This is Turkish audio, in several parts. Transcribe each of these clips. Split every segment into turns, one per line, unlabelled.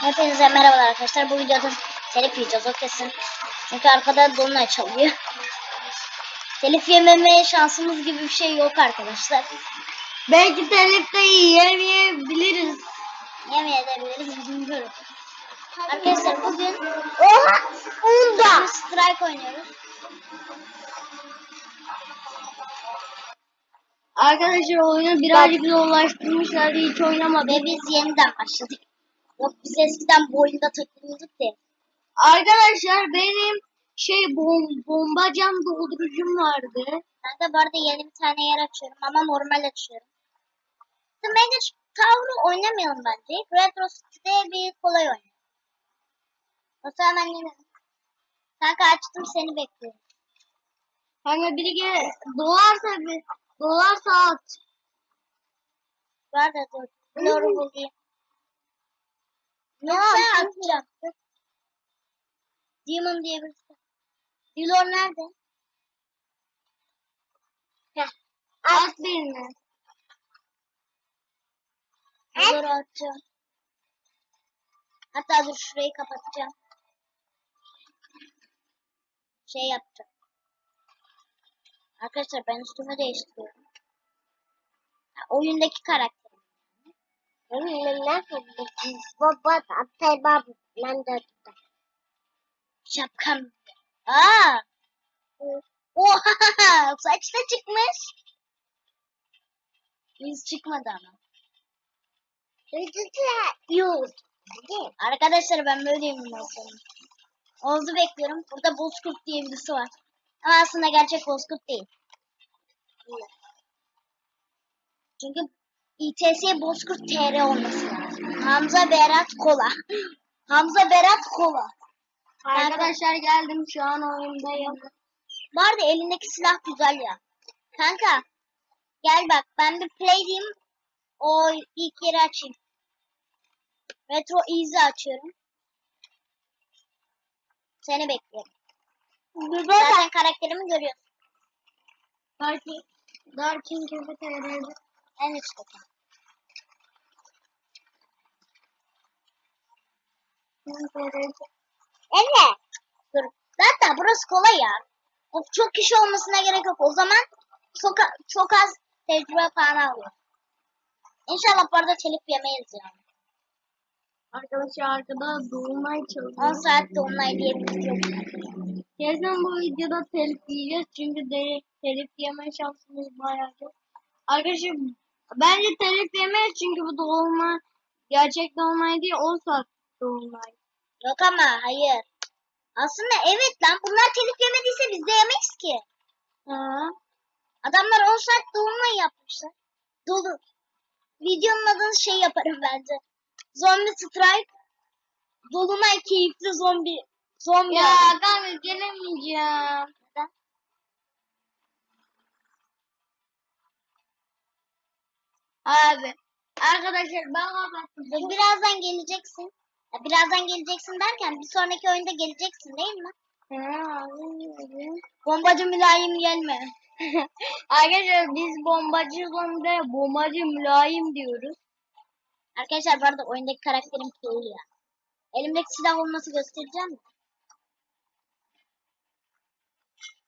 Hepinize merhabalar arkadaşlar. Bu videoda telif yiyeceğiz o kesin. Çünkü arkada dolunay çalıyor. Telif yememe şansımız gibi bir şey yok arkadaşlar.
Belki telif de yiyemeyebiliriz.
Yemeyebiliriz bilmiyorum. Arkadaşlar bugün
Oha! Unda!
Strike oynuyoruz.
Arkadaşlar oyunu birazcık zorlaştırmışlar hiç oynamadım.
Ve biz yeniden başladık. Yok biz eskiden bu oyunda takılıyorduk da.
Arkadaşlar benim şey bom bomba cam doldurucum vardı.
Ben de bu arada yeni bir tane yer açıyorum ama normal açıyorum. The Mega Tower'ı oynamayalım bence. Retro City'de bir kolay oynayalım. Yoksa hemen yine... Kanka açtım seni bekliyorum.
Hani biri gel dolarsa bir dolarsa at.
Bu arada dur. Doğru bulayım. Yoksa atacağım. Dur. Demon diye birisi. Dilor nerede? Heh.
At birini.
Dilor'u atacağım. Hatta dur şurayı kapatacağım. Şey yapacağım. Arkadaşlar ben üstümü değiştiriyorum. Ha, oyundaki karakterim.
Baba atay baba ben de
Şapkam. Aa! Oha! Saç da çıkmış. Yüz çıkmadı ama.
Yok.
Arkadaşlar ben böyleyim sonra. Oğuz'u bekliyorum. Burada Bozkurt diye birisi var. Ama aslında gerçek Bozkurt değil. Çünkü İTS Bozkurt TR olması lazım. Hamza Berat Kola. Hamza Berat Kola.
Arkadaşlar geldim şu an oyundayım.
Bu arada elindeki silah güzel ya. Kanka gel bak ben bir play diyeyim. O ilk yeri açayım. Retro Easy açıyorum. Seni bekliyorum. Zaten karakterimi görüyorsun.
Belki Darkin gibi TR'de.
En üstteki. Evet. Dur. Zaten burası kolay ya. O çok kişi olmasına gerek yok. O zaman çok, çok az tecrübe falan alıyor. İnşallah bu arada telif yemeyiz yani.
Arkadaşlar arkada dolunay
10
çalıyor.
saatte online diyebiliriz yok.
Kesin bu videoda telif yiyeceğiz çünkü de, telif yeme şansımız bayağı çok. Arkadaşlar bence telif yemeyiz çünkü bu dolunay gerçek dolunay değil 10 saat dolunay.
Yok ama hayır. Aslında evet lan bunlar telif yemediyse biz de yemeyiz ki.
Ha.
Adamlar 10 saat dolunay yapmışlar. Dolu. Videonun adını şey yaparım bence. Zombi Strike. Dolunay keyifli zombi. Zombi.
Ya
abi.
kanka gelemeyeceğim.
Neden?
Abi. Arkadaşlar ben kapattım.
Birazdan geleceksin. Ya birazdan geleceksin derken bir sonraki oyunda geleceksin değil mi? Bombacı mülayim gelme.
Arkadaşlar biz bombacı zombi bombacı mülayim diyoruz.
Arkadaşlar bu arada oyundaki karakterim cool ya. Elimdeki silah olması göstereceğim mi?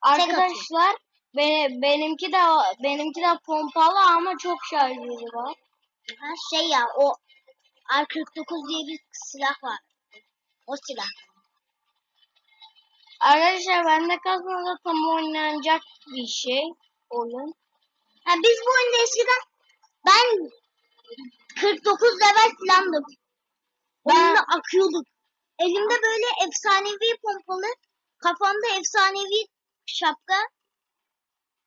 Arkadaşlar be, benimki de benimki de pompalı ama çok şarjı var.
Ha şey ya o R49 diye bir silah var. O silah.
Arkadaşlar bende kazmada tam oynanacak bir şey oyun.
Ha biz bu oyunda eskiden ben 49 level filandım. Oyunda akıyorduk. Elimde böyle efsanevi pompalı, kafamda efsanevi şapka.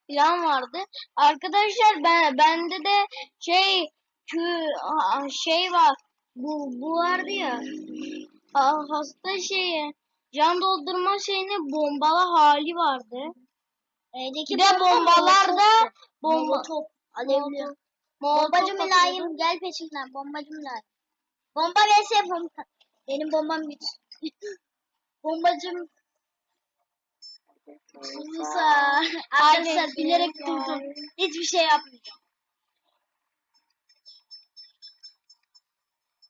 Plan vardı. Arkadaşlar ben bende de şey kü, şey var. Bu bu vardı ya. a- hasta şeyi can doldurma şeyinin bombalı hali vardı.
Eldeki
Bir de bombalarda bomba
Molotov. Alevli. Bombacı mülayim gel peşimden bombacı mülayim. Bomba vs bomba. Benim bombam güç. Bombacım Musa. Arkadaşlar bilerek durdum. Hiçbir şey yapmayacağım.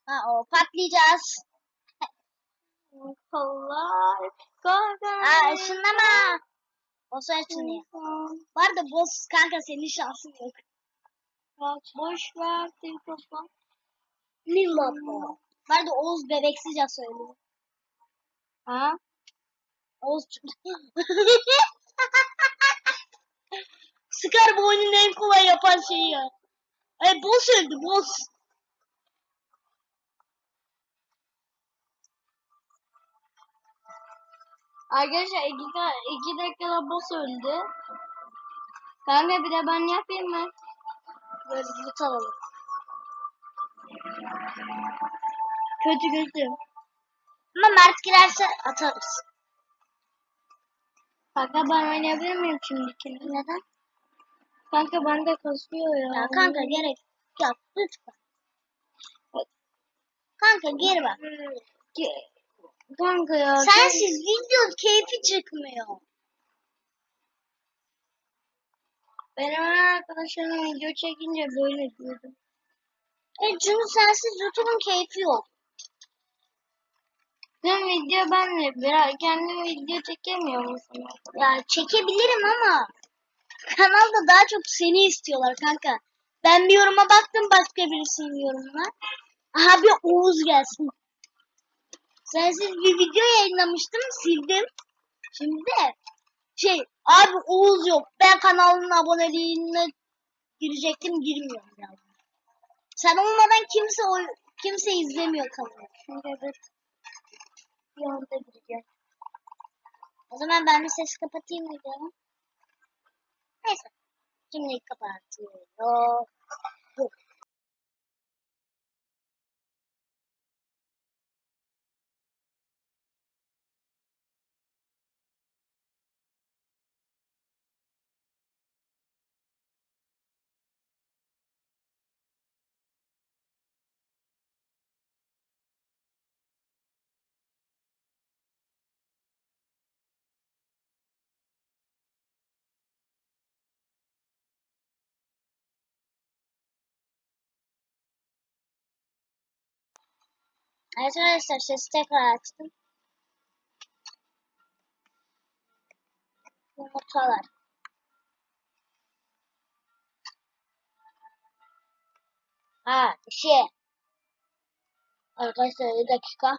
Ha o patlayacağız.
Kollar.
Aa ışınlama. Boss ışınlıyor. Bu arada boss kanka senin şansın yok.
Bak boş ver mikrofon.
Limbo. Bu arada Oğuz bebeksizce söylüyor.
Ha?
Oğuz Sıkar bu oyunun en kolay yapan şeyi ya. Ay boss öldü boss.
Arkadaşlar iki, iki dakikada boss öldü. Kanka bir de ben yapayım mı?
Böyle loot alalım.
Kötü kötü.
Ama Mert girerse atarız.
Kanka ben oynayabilir miyim şimdikini?
Neden?
Kanka bende kasıyor ya.
Ya kanka gerek yok lütfen. Kanka gir bak.
Ki- Kanka ya.
Sensiz video keyfi çıkmıyor.
Benim arkadaşlarım video çekince böyle diyordum.
E çünkü sensiz YouTube'un keyfi yok.
Sen video ben de biraz kendim video çekemiyor musun?
Ya çekebilirim ama kanalda daha çok seni istiyorlar kanka. Ben bir yoruma baktım başka birisinin yorumuna. Aha bir Oğuz gelsin. Sensiz bir video yayınlamıştım sildim. Şimdi de şey abi Oğuz yok. Ben kanalın aboneliğine girecektim girmiyorum ya. Sen olmadan kimse oy kimse izlemiyor kanalı.
Çünkü evet. Bir anda gireceğim.
O zaman ben bir ses kapatayım videomu. Neyse. Şimdi kapatıyorum. Evet arkadaşlar sesi tekrar açtım. Yumurtalar. Ha bir şey. Arkadaşlar bir dakika.